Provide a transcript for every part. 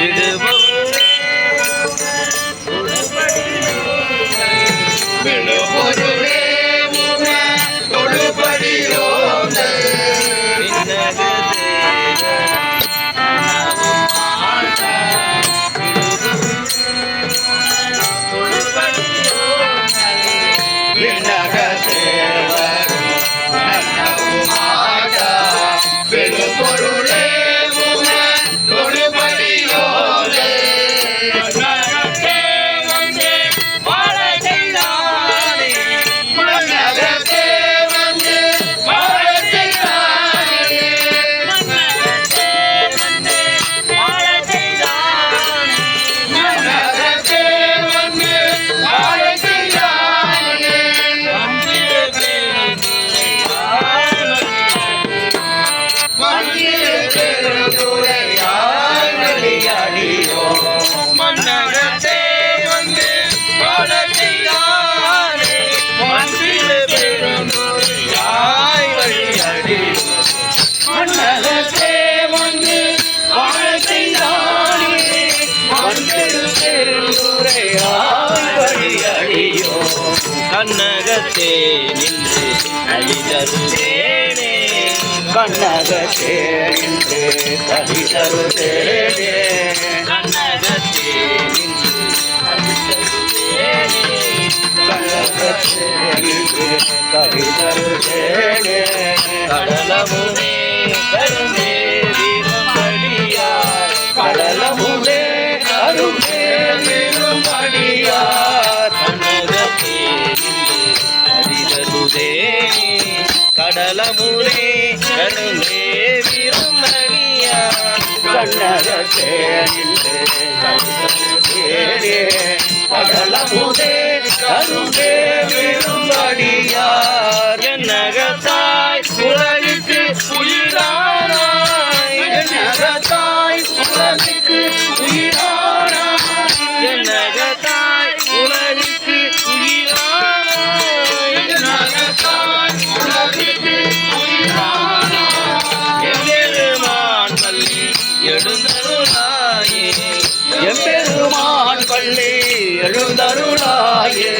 விடுவோம் கண்ணகத்தே நின்று அழிதருதேனே. கண்ணகத்தே நின்று அழிதருதேனே. கண்ணகத்தே நின்று அழிதருதேனே. கண்ணகத்தே நின்று அழிதருதேனே. கடலமும் கண்ணுமே விருமணியா கண்ணகத்தே நின்றே கடலமுதே கருமே தருளாயே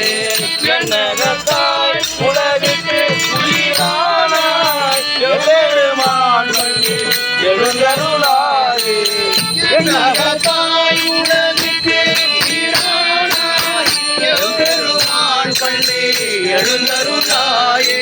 என்னகத்தாய் உலகுக்கு உயிரானாய் எவ்வெருமான் எழுந்தருளாயே என்னகத்தாய் உலகுக்கு எழுந்தருளாயே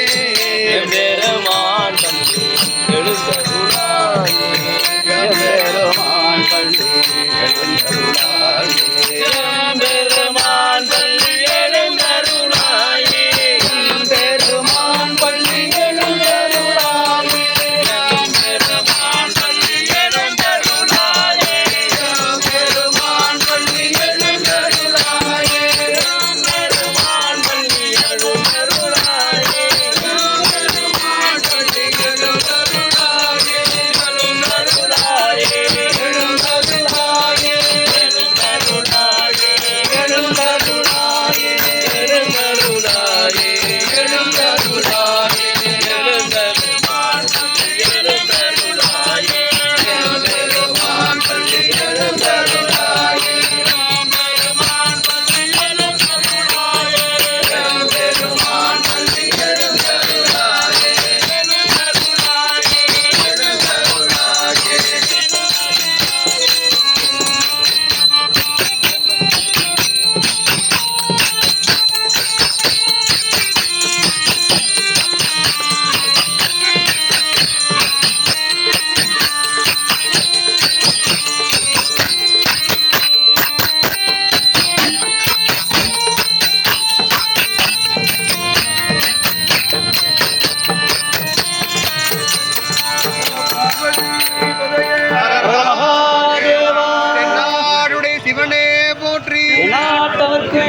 சிவனே போற்றி. நாட்டவர்க்கு